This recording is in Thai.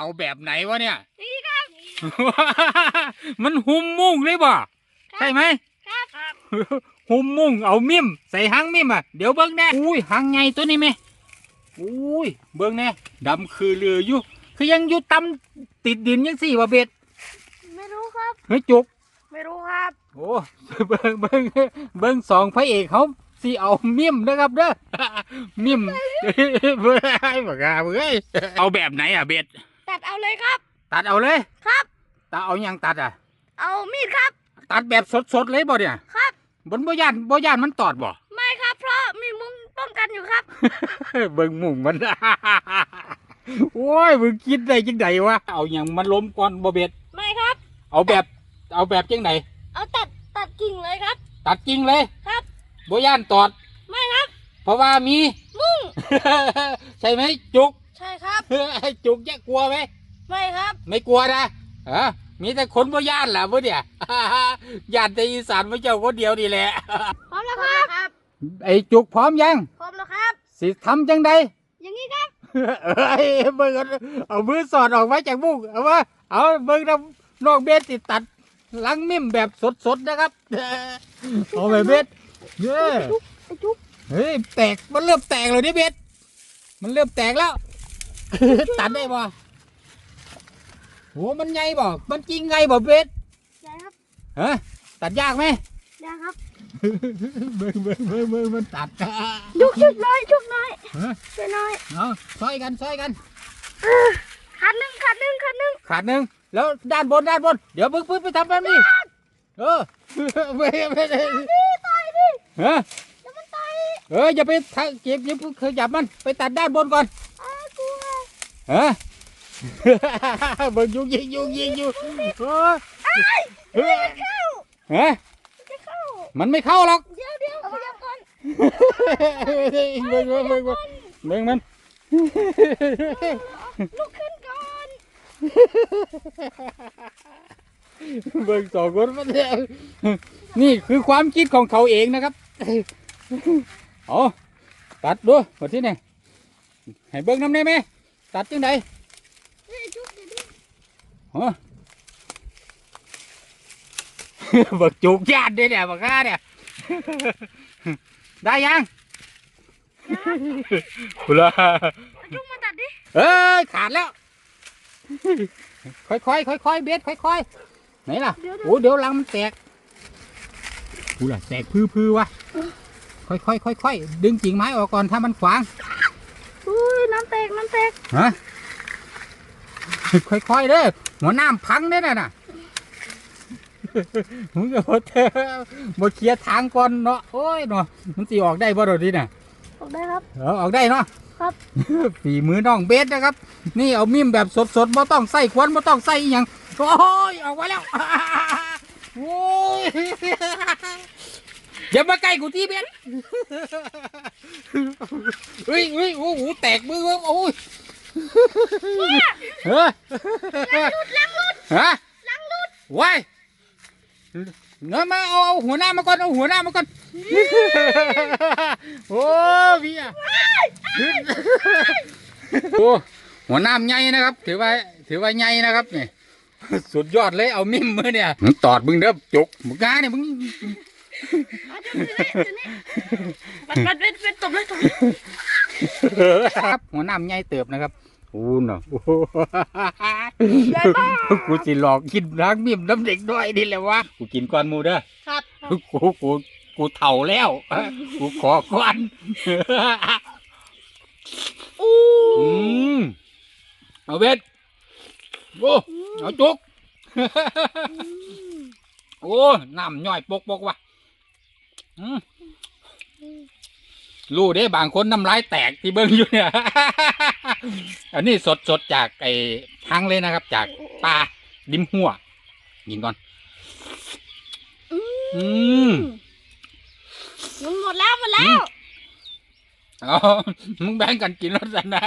เอาแบบไหนวะเนี่ย นี่ครับ มันหุ้มมุ่งเลยบ่ใช่ไหมครับครับหุ้มมุ่งเอามิ่มใส่หางมิ่มอะเดี๋ยวเบิ้งแน่อุ้ยหางไงตัวนี้ไหมอุ้ยเบิ้งแน่ดำคือเรืออยู่คือยังอยู่ตำติดดินยังสี่วะเบ็ดไม่รู้ครับเฮ้ยจุก ไม่รู้ครับโอ้เบิ้งเบิ้งเบิ้งสองพระเอกเขาสิเอามิ่มนะครับเด้อมิ่มเบ้ยบอกาเบ้ยเอาแบบไหนอะเบ็ด ตัดเอาเลยครับ ตัดเอาเลยครับ ตัดเอายังตัดอะ เอามีดครับ ตัดแบบสดๆเลยบ่เนี่ยครับบนบ่ยานบ่ยานมันตอดบ่ไม่ครับ เพราะมีมุ้งป้องกันอยู่ครับ เบิ่งหมุ่งมันโอ้ยมึงคิดได้จังไดวะเอาอย่างมันล้มก่อนบ่เบ็ดไม่ครับ เอาแบบเอาแบบจังไดเอาตัดตัดกิ่งเลยครับ ตัดจริงเลยครับบ่ย่านตอด ไม่ครับ เพราะว่ามีมุ้งใช่ไหมจุก ใช่ครับ จุกจะกลัวไหมไม่ครับไม่กลัวนะเออมีแต่คนบ่ย่านแหละบ่เนี่ย ย่านแต่อีสานพระเจ้าคนเดียวนี่แหละ พร้อมแล้วครับครับ ไอ้จุกพร้อมยัง พร้อมแล้วครับ สิทำจังใดอย่างนี้ครับ เอ้ยเบิ่งเอาเอามือสอดออกมาจากมุ้งเอามาเอาเบิ่งนำนอกเบ็ดติดตัดหลังมิ่มแบบสดๆนะครับเอาไปเบ็ดเย้ไอ้จุ๊บเฮ้ยแตกมันเริ่มแตกเลยนี่เบ็ดมันเริ่มแตกแล้ว ตัดได้บ่โหมันใหญ่บ่มันจริงไงบ่เบ็ดใช่ครับฮะตัดยากไหมยังครับเบิ่งเบิ่งเบิ่งเบิ่งมันตัดจุกจุกน้อยจุกน้อยฮะช่วยน้อยเอาซอยกันซอยกันขาดหนึ่งขาดหนึ่งขาดหนึ่งขาดหนึ่งแล้วด้านบนด้านบน เดี๋ยวพึ่งพึ่งไปทำแบบนี้เออไม่ไม่ได้ตายดิฮะเดี๋ยวมันตายเอออย่าไปทะเก็บอย่าเพิ่งขยับมันไปตัดด้านบนก่อนอ้ากลัว ฮะเบิ่งยุงยิงยุงยิงอยู่เออเออเข้าฮะจะเข้ามันไม่เข้าหรอกเดี๋ยวเดี๋ยวขยับก่อนเบิ่งเบิ่งเบิ่งเบิ่งเบิ่งมันลุกขึ้นก่อนเบิ่งสองคนมันเนี่ยนี่คือความคิดของเขาเองนะครับเอาตัดดูหมดที่นี่ให้เบิ่งน้ำได้ไหม ตัดจังไดเฮ้ยจุ๊บเดี๋ยวดิฮะบักจูกยาดเด้เนี่ยบักข้าเนี่ยได้ยังกุลาเอาจุ๊บมาตัดดิเอ้ยขาดแล้ว ค่อยๆค่อยๆเบสค่อยๆไหนล่ะเดี๋ยวเดี๋ยวโอ้เดี๋ยวลังมันแตกกูล่ะแตกพื้อๆวะค่อยๆค่อยๆดึงกิ่งไม้ออกก่อนถ้ามันขวางอุ้ย น้ำแตกน้ำแตกฮะค่อยๆเด้อหัวน้ำพังเด้อน่ะน่ะมึงก็บ่เธอบ่เคลียร์ทางก่อนเนาะโอ้ยเนาะมันสิออกได้บ่ดอกนี้น่ะออกได้ครับเออออกได้เนาะครับฝีมือน้องเบสนะครับ นี่เอามิมแบบสดๆบ่ต้องใส่ควันบ่ต้องใส่อีหยังโอ้ยออกมาแล้วโอ้ยอย่ามาใกล้กูที่เบส เฮ้ยเฮ้ยโอ้โหแตกมือเว้ยโอ้ยเฮ้ยลังลุดฮะลังลุดว้ายเงยมาเอาเอาหัวหน้ามาก่อนเอาหัวหน้ามาก่อนโอ้พี่อะโอ้หัวหน้าใหญ่นะครับ ถือว่าถือว่าใหญ่นะครับนี่สุดยอดเลยเอามิมมือเนี่ยมึงตอดมึงเด้อจุกมึงกาเนี่ยมึง เอาจุ๊บเดี๋ยวนี้เดี๋ยวนี้มันมันเป็นเป็นตบเลยตบเลยครับ หัวหน้าใหญ่เติบนะครับโอ้เนาะโอ้โหใหญ่มากกูสิหลอกกินล้างมิมน้ำเด็กด้วยนี่แหละวะกูกินก่อนหมูเด้อครับกูกูกูกูเถ่าแล้วกูขอก่อนอู้อืมเอาเบ็ดโอ้เอาจุกโอ้น้ำย่อยปกปกว่ะอืม รู้เด้บางคนน้ำลายแตกที่เบิ้งอยู่เนี่ย อันนี้สดสดจากไอ้ทางเลยนะครับ จากป่าดิมหัวกินก่อน อืมมันหมดแล้วหมดแล้วเอามึงแบ่งกันกินแล้วสันนะ